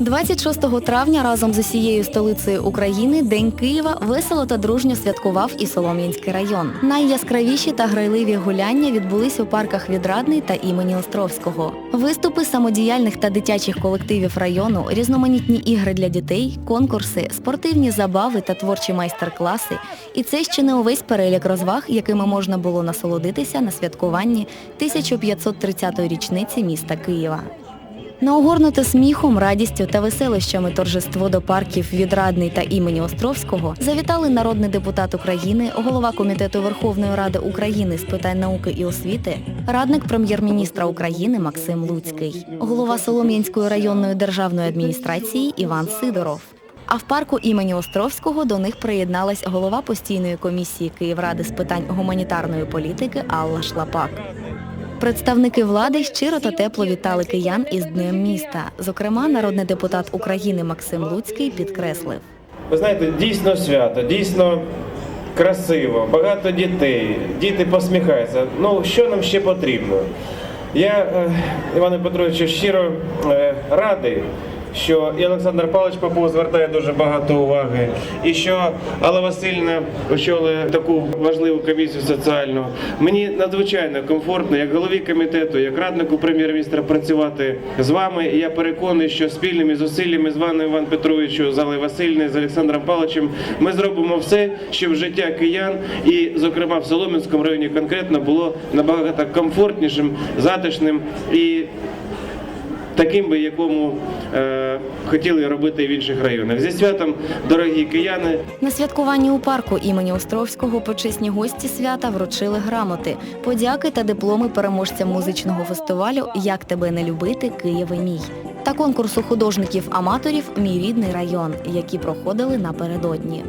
26 травня разом з усією столицею України День Києва весело та дружньо святкував і Солом'янський район. Найяскравіші та грайливі гуляння відбулись у парках Відрадний та імені Островського. Виступи самодіяльних та дитячих колективів району, різноманітні ігри для дітей, конкурси, спортивні забави та творчі майстер-класи. І це ще не увесь перелік розваг, якими можна було насолодитися на святкуванні 1530-ї річниці міста Києва. На огорнуте сміхом, радістю та веселищами торжество до парків Відрадний та імені Островського завітали народний депутат України, голова Комітету Верховної Ради України з питань науки і освіти, радник прем'єр-міністра України Максим Луцький, голова Солом'янської районної державної адміністрації Іван Сидоров. А в парку імені Островського до них приєдналась голова постійної комісії Київради з питань гуманітарної політики Алла Шлапак. Представники влади щиро та тепло вітали киян із Днем міста. Зокрема, народний депутат України Максим Луцький підкреслив. Ви знаєте, дійсно свято, дійсно красиво, багато дітей, діти посміхаються. Ну, що нам ще потрібно? Я, е, Іване Петровичу, щиро е, радий, що і Олександр Павлович Попов звертає дуже багато уваги, і що Алла Васильівна очолює таку важливу комісію соціальну. Мені надзвичайно комфортно, як голові комітету, як раднику прем'єр-міністра працювати з вами. І я переконаний, що спільними зусиллями з вами, Іван Петровичу, з Аллою Васильівною, з Олександром Павловичем, ми зробимо все, щоб життя киян і, зокрема, в Солом'янському районі конкретно було набагато комфортнішим, затишним і таким би, якому е, хотіли робити в інших районах. Зі святом, дорогі кияни, На святкуванні у парку імені Островського почесні гості свята вручили грамоти, подяки та дипломи переможцям музичного фестивалю Як тебе не любити, Києве мій та конкурсу художників-аматорів Мій рідний район, які проходили напередодні.